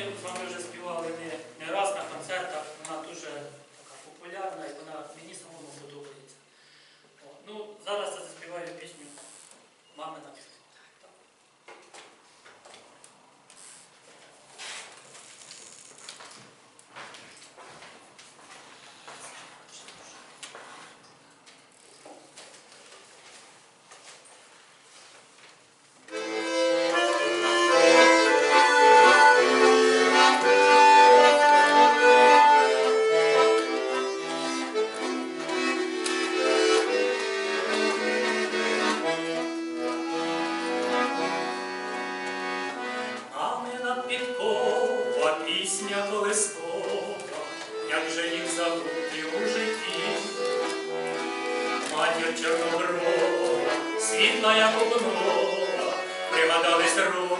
з світла як обнова, пригадались роки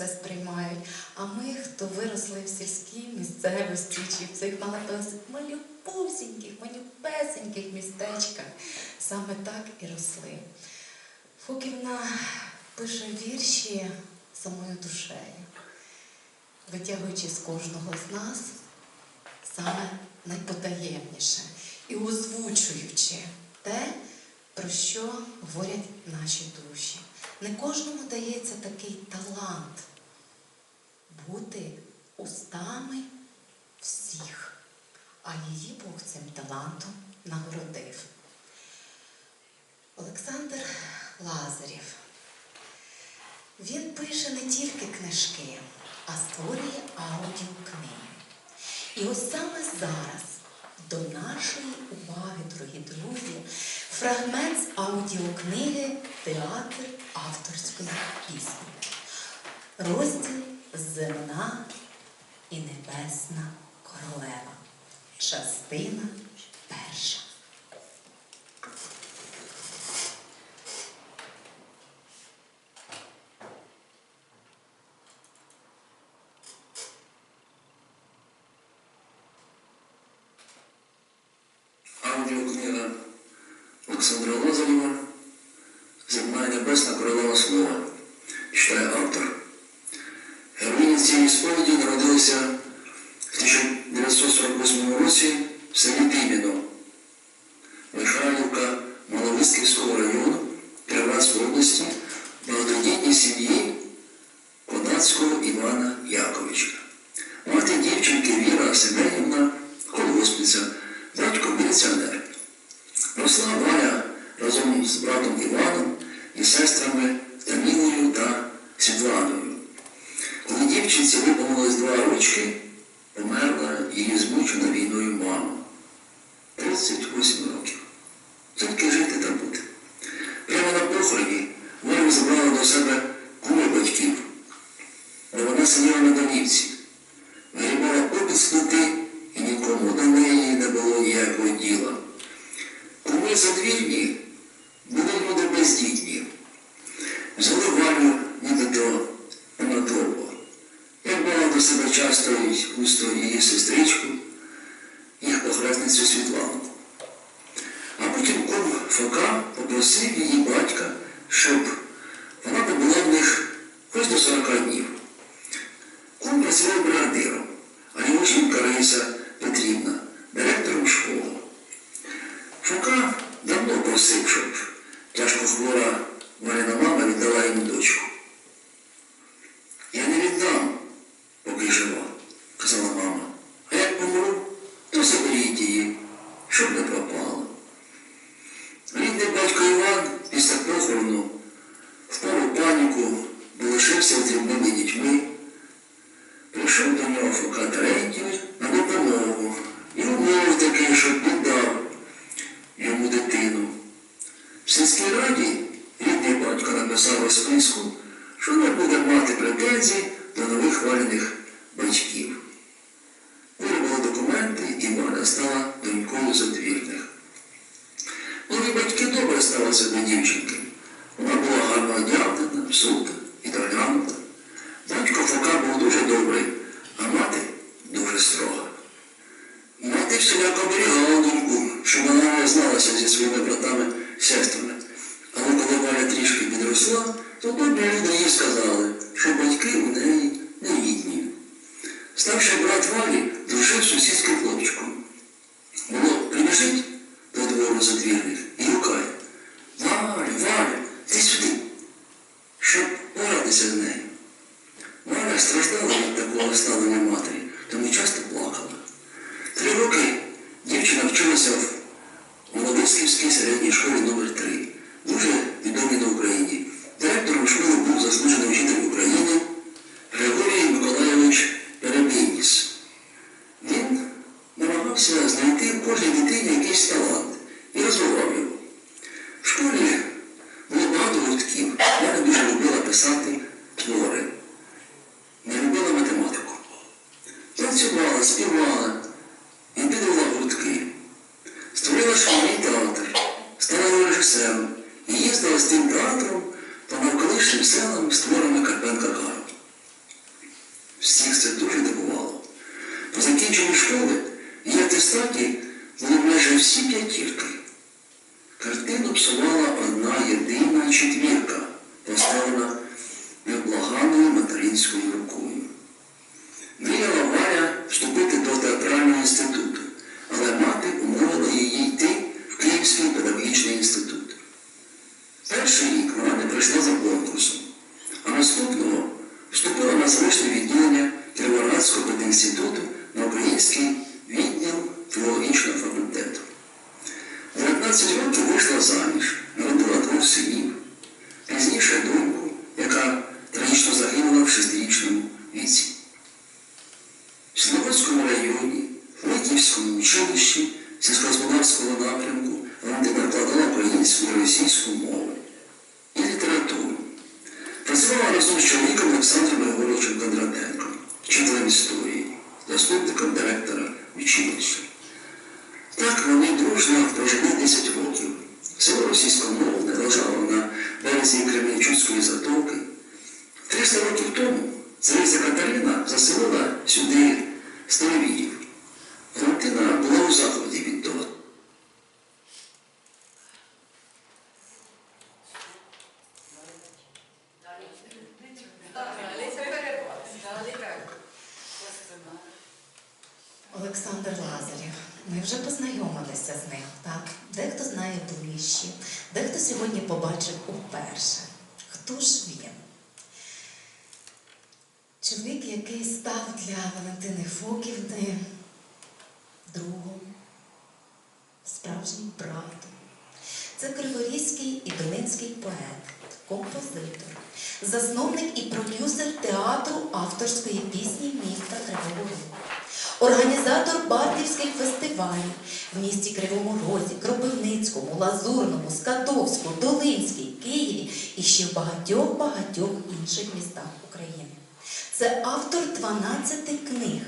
все сприймають. А ми, хто виросли в сільській місцевості чи в цих малюпусіньких, малюпесеньких містечках, саме так і росли. Фоківна пише вірші самою душею, витягуючи з кожного з нас саме найпотаємніше і озвучуючи те, про що говорять наші душі. Не кожному дається такий талант бути устами всіх, а її Бог цим талантом нагородив. Олександр Лазарів. Він пише не тільки книжки, а створює аудіокниги. І ось саме зараз до нашої уваги, дорогі друзі. Фрагмент з аудіокниги Театр авторської пісні. Розділ Земна і Небесна Королева. Частина перша. nacional na é Denise. 数的 should be училищі сільськогосподарського напрямку. Валентина вкладала українську російську мову і літературу. Працювала разом з чоловіком Олександром Олександр Лазарєв. Ми вже познайомилися з ним, так? Дехто знає ближче, дехто сьогодні побачив уперше. Хто ж він? Чоловік, який став для Валентини Фоківни другом, справжнім братом. Це криворізький і долинський поет, композитор, засновник і продюсер театру авторської пісні міста Кривого Рогу. Організатор бардівських фестивалів в місті Кривому Розі, Кропивницькому, Лазурному, Скадовську, Долинській, Києві і ще в багатьох-багатьох інших містах України. Це автор 12 книг,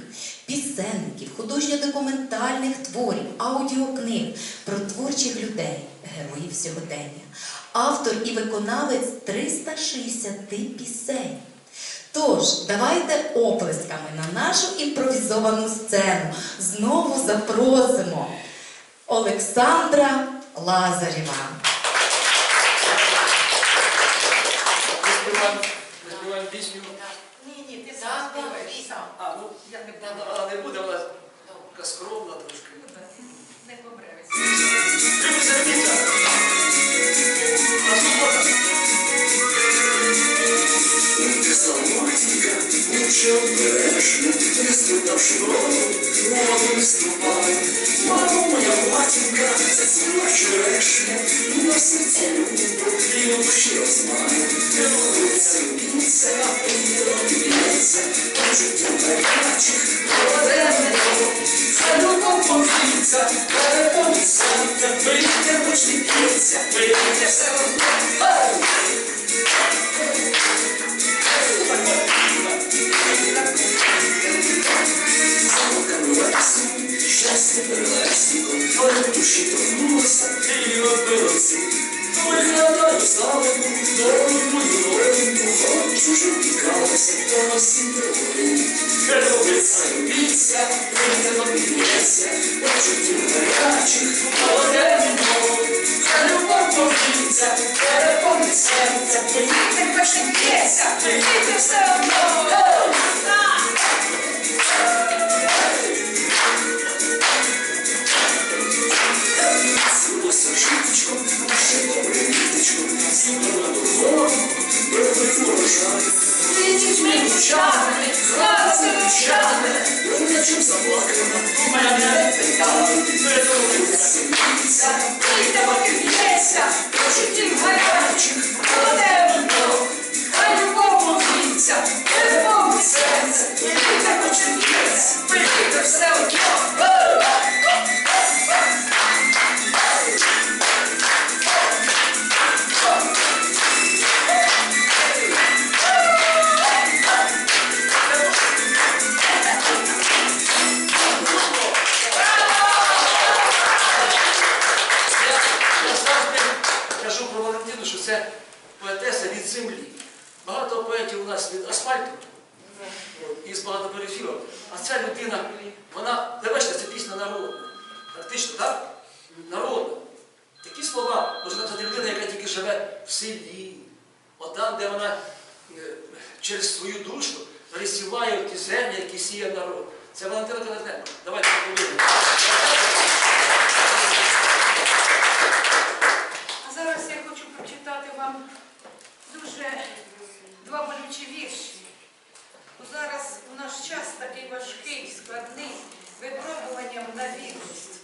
пісенників, художньо-документальних творів, аудіокниг про творчих людей, героїв сьогодення. Автор і виконавець 360 пісень. Тож, давайте оплесками на нашу імпровізовану сцену знову запросимо Олександра Лазарєва. Співаємо, пісню. Ні, ні, ти сам співаєш. А, ну, я не буду, а не буде, вона скромна лучше обережно, не ступавши в воду, не ступай. Мамо, моя матінка, заціла черешня, на серці любов, і у душі розмаю. Не вулиця любіться, а природи б'ється, по життю гарячих, холодне небо. Хай любов повіться, переповіться, вийде хоч не п'ється, вийде все одно. Ей! Щастя перелесі, твоє душі торкнулося, і розбилося. Виглядаю славу, долю мою родинку, хочу, щоб тікалася, то всім почуттів в селі, отам, де вона е, через свою душу пересіває ті землі, які сіє народ. Це Валентина Конотенко. Давайте подивимося. А зараз я хочу прочитати вам дуже два болючі вірші. Бо Зараз у наш час такий важкий, складний, випробуванням на вірність.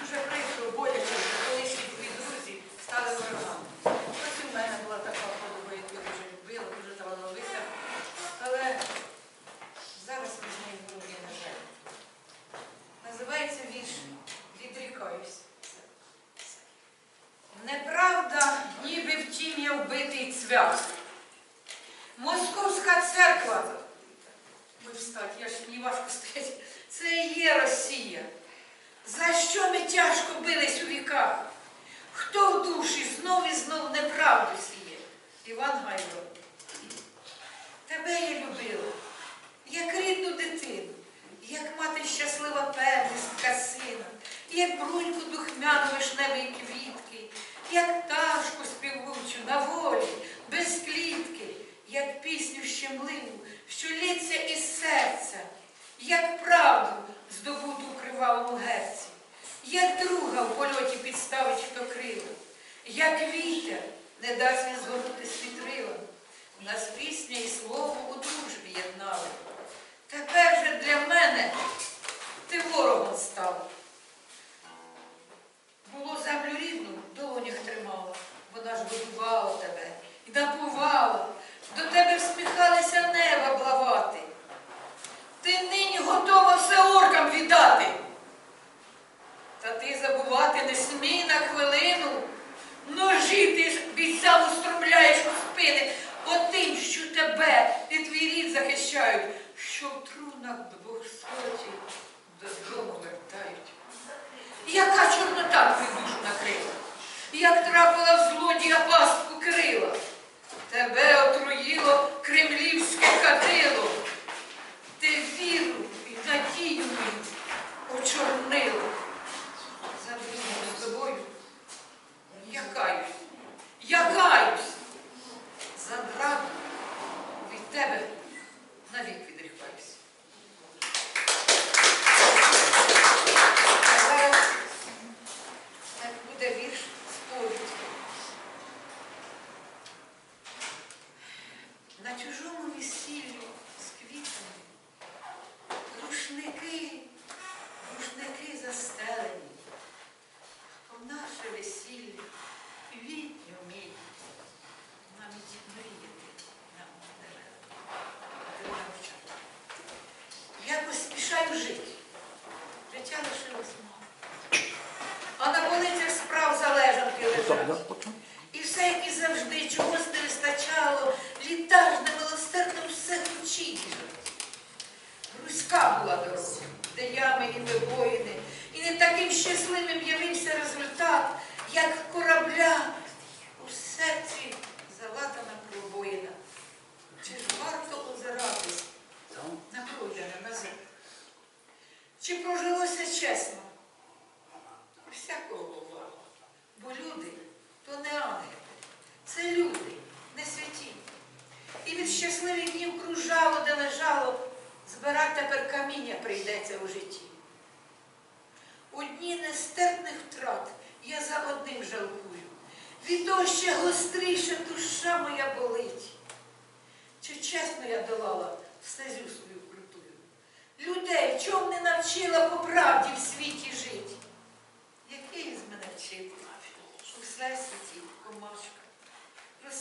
Дуже прикро, боляче, що колишні твої друзі стали ворогами. Ось у мене була така подруга, яку я дуже любила, дуже талановита. Але зараз ми з нею вороги, на жаль. Називається вірш Відрікаюсь. Неправда, ніби в тім'я вбитий цвях. Московська церква. Ви встать, я ж мені важко стояти. Це і є Росія. За що ми тяжко бились у віках? Хто в душі знов і знов неправду сіє? Іван Гайо. Тебе я любила, як рідну дитину, як мати щаслива первістка сина, як бруньку духмяну вишневої квітки, як пташку співучу на волі, без клітки, як пісню щемливу, що лється із серця, як правду здобуту в герці, як друга в польоті підставить до крила, як вітер не дасть він згорнути з вітрилом. Нас пісня і слово у дружбі єднали. Тепер же для мене ти ворогом став. Було землю рідну, долонях тримала, вона ж годувала тебе і напувала, до тебе всміхалися неба блавати. Ти нині готова все оркам віддати. Та ти забувати не смій на хвилину. Ножі ти ж бійцям устромляєш у спини, отим, що тебе і твій рід захищають, що в трунах двохсоті додому вертають. Яка чорнота твою душу накрила, як трапила в злодія пастку крила, тебе отруїло кремлівське кадило, ти віру і надію мою очорнило.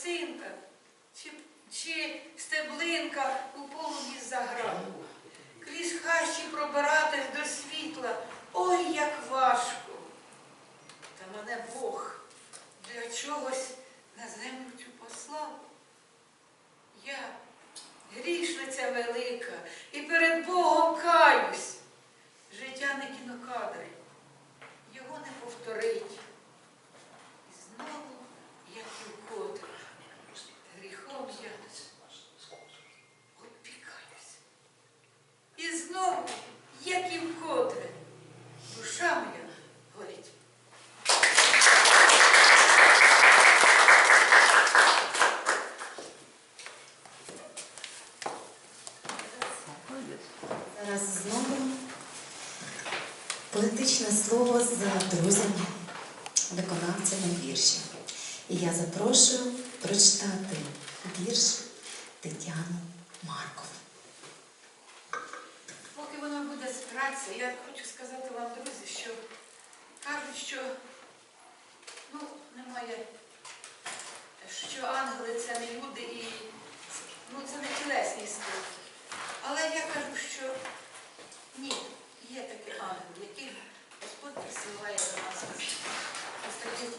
Росинка чи, чи стеблинка у полум'ї заграду. Крізь хащі пробиратись до світла, ой, як важко. Та мене Бог для чогось на землю цю послав. Я грішниця велика і перед Богом каюсь. Життя не кінокадри, його не повторить. І знову, знову, як і вкотре, душами.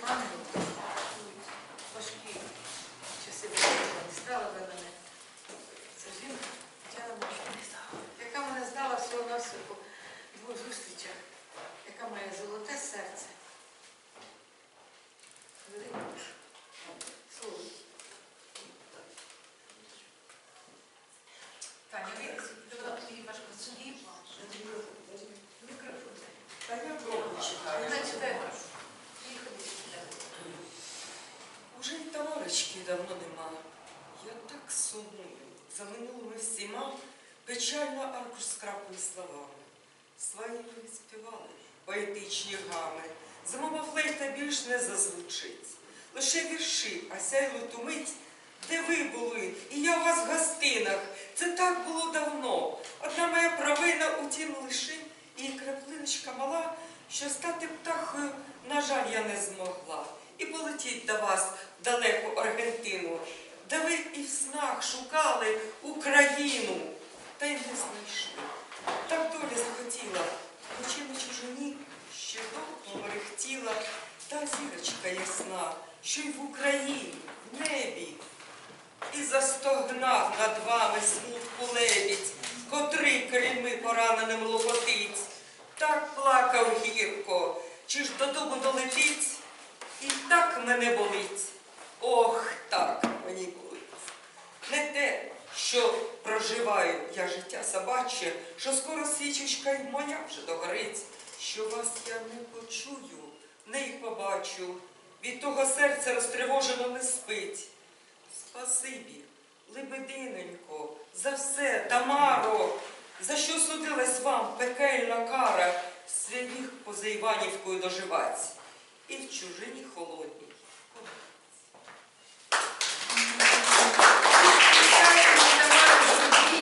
Ось співали поетичні гами. Зимова флейта більш не зазвучить. Лише вірші, а сяйло ту мить, де ви були, і я у вас в гостинах. Це так було давно. Одна моя провина, утім лише і краплиночка мала, що стати птахою, на жаль, я не змогла. І полетіть до вас далеку Аргентину, де ви і в снах шукали Україну, та й не знайшли. Так доля захотіла, на чужині ще довго мерехтіла та зірочка ясна, що й в Україні, в небі. І застогнав над вами смутку лебідь, котрий крильми пораненим лопотить. Так плакав гірко, чи ж додому долетить, і так мене болить. Ох, так мені болить. Не те, що проживаю я життя собаче, що скоро свічечка й моя вже догорить, що вас я не почую, не й побачу, від того серце розтривожено не спить. Спасибі, лебединенько, за все, Тамаро, за що судилась вам пекельна кара, свій поза Іванівкою доживать, і в чужині холодній,